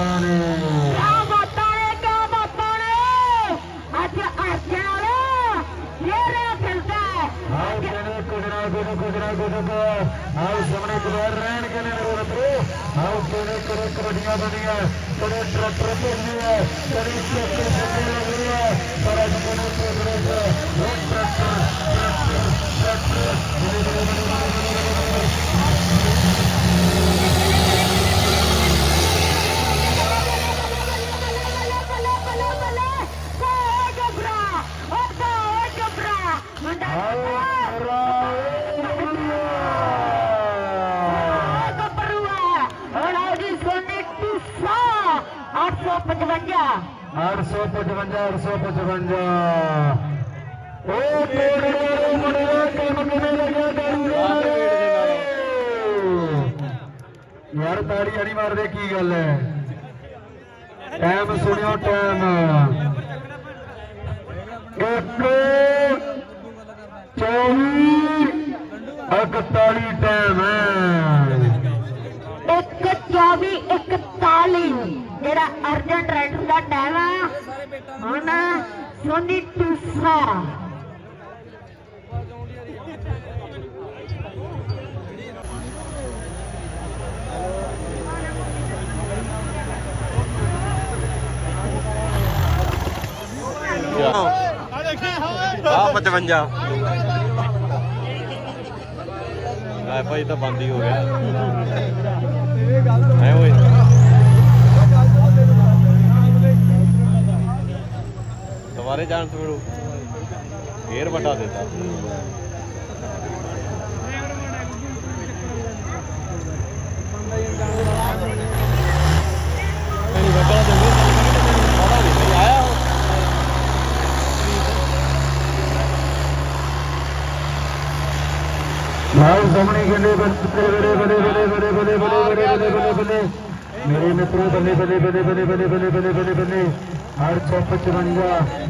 ਬਾਤਾਂ ਨੇ। ਕਿਆ ਬਾਤਾਂ ਨੇ ਕਿਆ ਬਾਤਾਂ ਨੇ ਅੱਜ ਅਰਜਨ ਜਿਹੜਾ ਫਿਰਦਾ ਆਓ ਜਣੇ ਕੁਦਰਾ ਗੁਰੂ ਕੁਦਰਾ ਗੁਰੂ ਆਓ ਸਾਹਮਣੇ ਕੁਦਰ ਰਹਿਣ ਕੇ ਨੇ ਮੇਰੇ ਮਿੱਤਰੋ ਆਓ ਕੋਨੇ ਕੋਨੇ ਕਬੱਡੀਆਂ ਬਣੀਆਂ ਕੋਨੇ ਟਰੈਕਟਰ ਭੇਜੇ ਆ ਕੋਨੇ ਟਰੈਕਟਰ ਭੇਜੇ ਲੱਗੇ ਆ। ਪਰ ਅੱਜ ਕੋਨੇ ਕੋਨੇ 855 855 855 ਉਹ ਤੇਰੇ ਮੁੰਡੇ ਕੰਮ ਕਿਵੇਂ ਲੱਗਿਆ ਕਰੂ ਯਾਰ ਤਾੜੀ ਨਹੀਂ ਮਾਰਦੇ ਕੀ ਗੱਲ ਹੈ ਟਾਈਮ ਸੁਣਿਓ ਟਾਈਮ ਇੱਕ 24 41 ਟਾਈਮ ਹੈ ਇੱਕ 24 41 ਜਿਹੜਾ ਅਰਜਨ ਰਾਈਡਰ ਦਾ ਟਾਈਮ ਆ। ਹੁਣ ਸੋਨੀ ਟੂਸਾ। ਆ 55 ਲੈ ਭਾਈ ਤਾਂ ਬੰਦ ਹੀ ਹੋ ਗਿਆ। ਦੁਬਾਰੇ ਜਾਣ ਤੋਂ ਫੇਰ ਵੱਡਾ ਦਿੱਤਾ ਲਾਓ ਸਾਹਮਣੇ ਕਹਿੰਦੇ ਬੱਲੇ ਬੜੇ ਬੜੇ ਬੜੇ ਬੜੇ ਬੜੇ ਬੜੇ ਬੜੇ ਬੜੇ ਬੜੇ ਮੇਰੇ ਮਿੱਤਰੋ ਬੱਲੇ ਬੱਲੇ ਬੱਲੇ ਬੱਲੇ ਬੱਲੇ ਬੱਲੇ ਬੱਲੇ ਬੱਲੇ ਬੱਲੇ 855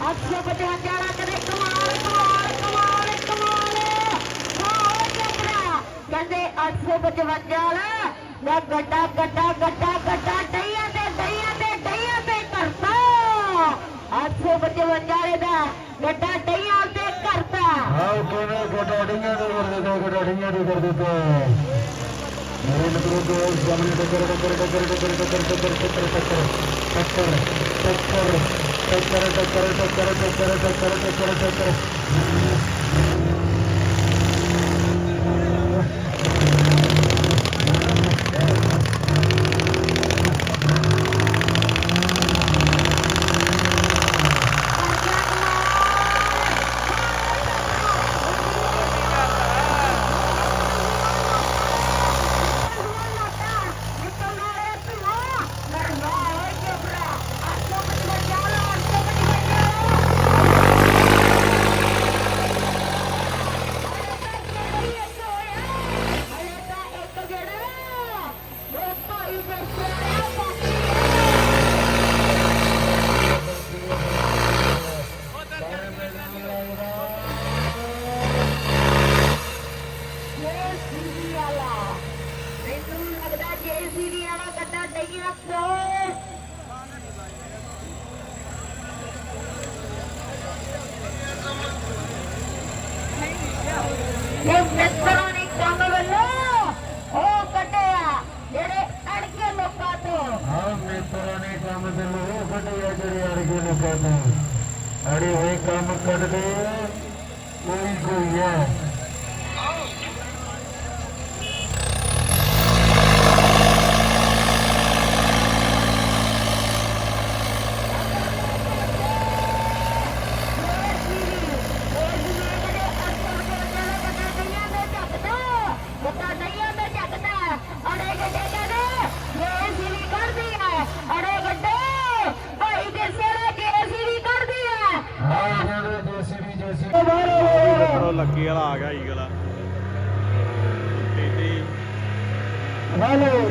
855 ਵਾਲਾ ਕਰੇ ਕਮਾਲ ਕਮਾਲ ਕਮਾਲ ਕਮਾਲ ਹੋ ਜਬਰਾ ਕਹਿੰਦੇ 855 ਵਾਲਾ ਦਾ ਗੱਡਾ ਗੱਡਾ ਗੱਡਾ ਗੱਡਾ ਡਈਆਂ ਤੇ ਡਈਆਂ ਤੇ ਡਈਆਂ ਤੇ ਕਰਤਾ 855 ਵਾਲੇ ਦਾ ਗੱਡਾ ਡਈਆਂ ਤੇ ਕਰਤਾ ਆਓ ਕਿਵੇਂ ਗਡਾੜੀਆਂ ਦੇ ਕਰ ਦਿੱਤਾ ਗਡਾੜੀਆਂ ਦੇ ਕਰ ਦਿੱਤਾ ਮੇਰੇ ਤੋਂ ਸਾਹਮਣੇ ਟੱਕਰ ਟੱਕਰ ਟੱਕਰ ਟੱਕਰ ਟੱਕਰ ਟੱਕਰ ਟੱਕਰ ਟੱਕਰ ਟੱਕਰ ਟੱਕਰ ਟੱਕਰ ਟੱਕਰ ਟੱਕਰ Thank you. ਅੜਗੇ ਅੜੇ ਹੋਏ ਕੰਮ ਕੱਢਦੇ ਕੋਈ ਕੋਈ ਹੈ। ਮਿੱਤਰੋ ਲੱਕੀ ਵਾਲਾ ਆ ਗਿਆ ਈਗਲ। ਤੀਤੀ ਹੈਲੋ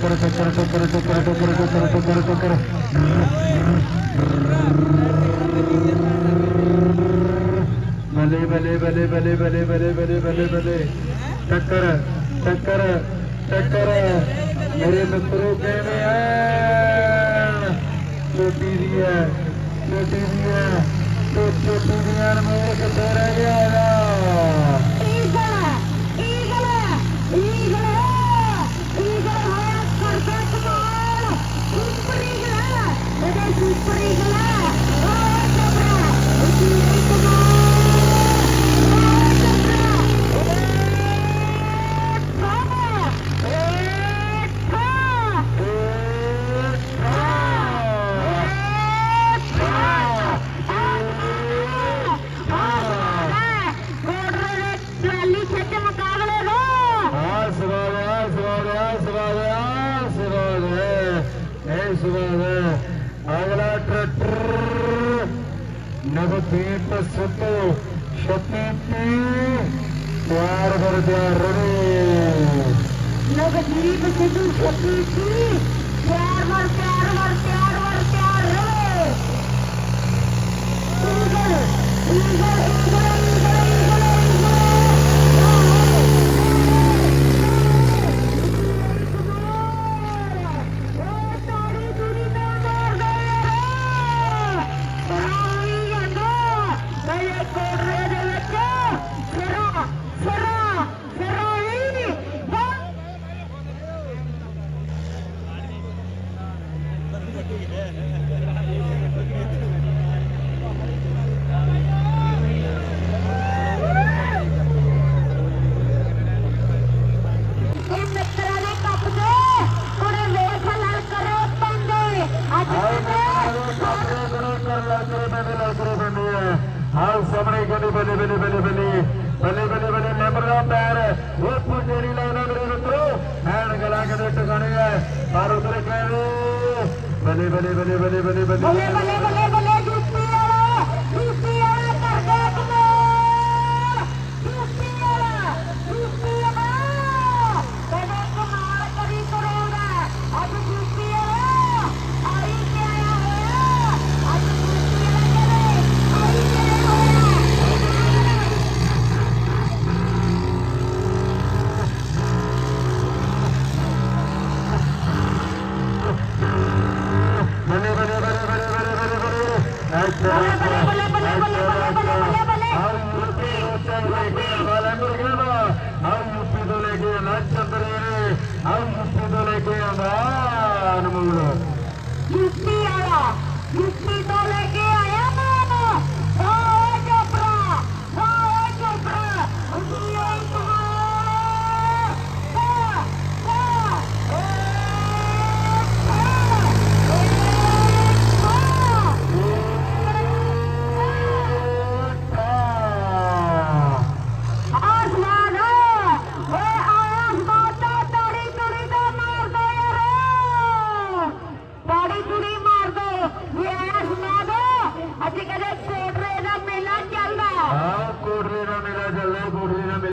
ਟੱਕਰ ਟੱਕਰ ਟੱਕਰ ਟੱਕਰ ਟੱਕਰ ਟੱਕਰ ਟੱਕਰ ਟੱਕਰ ਬੱਲੇ ਬੱਲੇ ਬੱਲੇ ਬੱਲੇ ਬੱਲੇ ਬੱਲੇ ਬੱਲੇ ਬੱਲੇ ਬੱਲੇ ਟੱਕਰ ਟੱਕਰ ਟੱਕਰ ਮੇਰੇ ਮਿੱਤਰੋ ਕਹਿੰਦੇ ਆ ਛੋਟੀ ਦੀ ਹੈ ਛੋਟੀ ਦੀ ਹੈ ਤੇ ਛੋਟੀ ਦੀਆਂ ਅਨਮੋਲ ਕਿੱਥੇ ਰਹਿ ਗਿਆ ਸਵਾਦ ਹੈ। ਅਗਲਾ ਟਰੈਕਟਰ ਨਵਦੀਪ ਸੁੱਤੋ ਛੱਤੀ ਤੇ ਪਿਆਰ ਵਰਦਿਆ ਰਵੇ ਨਵਦੀਪ ਸਿੱਧੂ ਛੱਤੀ ਤੇ ਸਾਹਮਣੇ ਕਹਿੰਦੇ ਬੱਲੇ ਬੱਲੇ ਬੱਲੇ ਬੱਲੇ ਬੱਲੇ ਬੱਲੇ ਬੱਲੇ ਨੰਬਰ ਦਾ ਪੈਰ ਉਹ ਪੁੰਜੇਰੀ ਲਾਉਣਾ ਮੇਰੇ ਮਿੱਤਰੋ ਐਨ ਗਲਾ ਕਿਤੇ ਟਿਕਾਣੇ ਆ ਪਰ ਉਧਰ ਕਹਿੰਦੇ ਬੱਲੇ ਬੱਲੇ ਬੱਲੇ ਬੱਲੇ ਬੱਲੇ ਬੱਲੇ ਬੱਲੇ ਬੱਲੇ Yes, my darling.